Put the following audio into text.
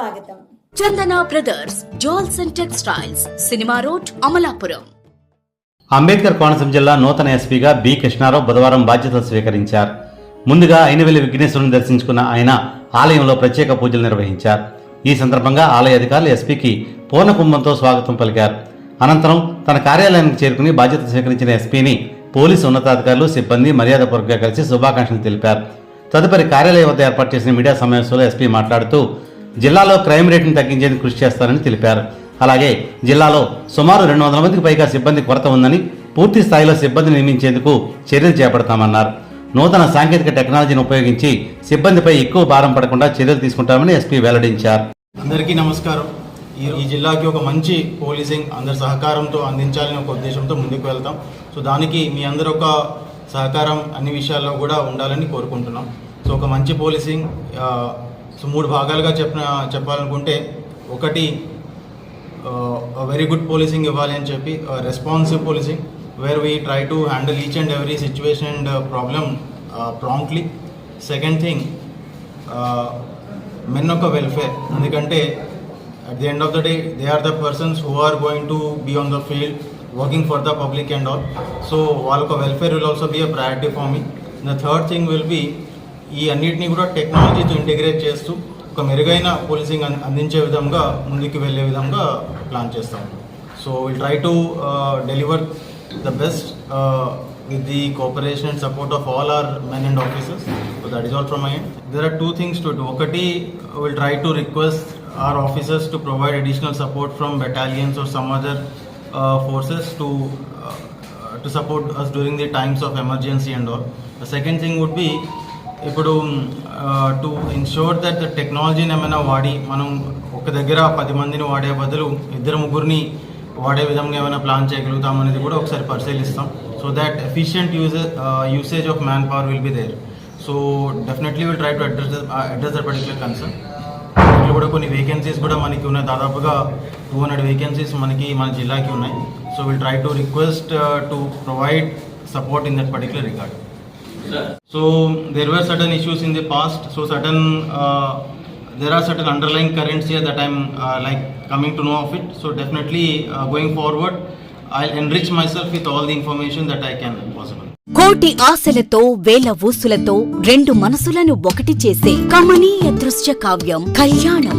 స్వాగతం. Chandana brothers jewels and textiles cinema road Amalapuram. Ambedkar Konaseema జిల్లా నూతన ఎస్పీగా బి కృష్ణారావు బుధవారం బాధ్యతలు స్వీకరించారు. ముందుగా అయినవెల్లి విఘ్నేశ్వరుని దర్శించుకున్న ఆయన ఆలయంలో ప్రత్యేక పూజలు నిర్వహించారు. ఈ సందర్భంగా ఆలయ అధికారులు ఎస్పీకి పూర్ణ కుంభంతో స్వాగతం పలికారు. అనంతరం తన కార్యాలయానికి చేరుకుని బాధ్యత స్వీకరించిన ఎస్పీని పోలీసు ఉన్నతాధికారులు సిబ్బంది మర్యాదపూర్వకంగా కలిసి శుభాకాంక్షలు తెలిపారు. తదుపరి కార్యాలయం వద్ద ఏర్పాటు చేసిన మీడియా సమావేశంలో ఎస్పీ మాట్లాడుతూ జిల్లాలో క్రైమ్ రేటును తగ్గించేందుకు కృషి చేస్తారని తెలిపారు. అలాగే జిల్లాలో సుమారు రెండు వందల మందికి పైగా సిబ్బంది కొరత ఉందని పూర్తి స్థాయిలో సిబ్బంది నియమించేందుకు చర్యలు చేపడతామన్నారు. నూతన సాంకేతిక టెక్నాలజీని ఉపయోగించి సిబ్బందిపై ఎక్కువ భారం పడకుండా చర్యలు తీసుకుంటామని ఎస్పీ వెల్లడించారు. అందరికీ నమస్కారం. ఈ జిల్లాకి ఒక మంచి పోలీసింగ్ అందరి సహకారంతో అందించాలని ఒక ఉద్దేశంతో ముందుకు వెళ్తాం. సో దానికి మీ అందరూ ఒక సహకారం అన్ని విషయాల్లో కూడా ఉండాలని కోరుకుంటున్నాం. సో ఒక మంచి పోలీసింగ్ సో మూడు భాగాలుగా చెప్పిన చెప్పాలనుకుంటే ఒకటి వెరీ గుడ్ పోలీసింగ్ ఇవ్వాలి అని చెప్పి responsive policing where we try to handle each and every situation and problem promptly second thing men ఒక వెల్ఫేర్ ఎందుకంటే at the end of the day they are the persons who are going to be on the field working for the public and all so వాళ్ళొక welfare will also be a priority for me the third thing will be ఈ అన్నింటినీ కూడా టెక్నాలజీతో integrate చేస్తూ ఒక మెరుగైన policing అందించే విధంగా ముందుకు వెళ్ళే విధంగా ప్లాన్ చేస్తాం. So will try to deliver the best with the cooperation and support of all our men and officers that is all from my there are two things to ఒకటి will try to request our officers to provide additional support from battalions or some other forces to to support us during the times of emergency and all the second thing would be ఇప్పుడు to ensure that టెక్నాలజీని ఏమైనా వాడి మనం ఒక దగ్గర పది మందిని వాడే బదులు ఇద్దరు ముగ్గురిని వాడే విధంగా ఏమైనా ప్లాన్ చేయగలుగుతాం అనేది కూడా ఒకసారి పరిశీలిస్తాం. So that efficient uses usage of man power will be there so definitely will try to address address the particular concern ఇంట్లో కూడా కొన్ని వేకెన్సీస్ కూడా మనకి ఉన్నాయి. దాదాపుగా టూ హండ్రెడ్ వేకెన్సీస్ మనకి మన జిల్లాకి ఉన్నాయి. So will try to request to provide support in that particular regard So there were certain issues in the past. So certain uh, there are certain underlying currents here that I'm uh, like coming to know of it. So definitely uh, going forward, I'll enrich myself with all the information that I can possible. కోటి ఆశలతో వేల ఊసులతో రెండు మనసులను ఒకటి చేసే కమనీయ దృశ్య కావ్యం కళ్యాణం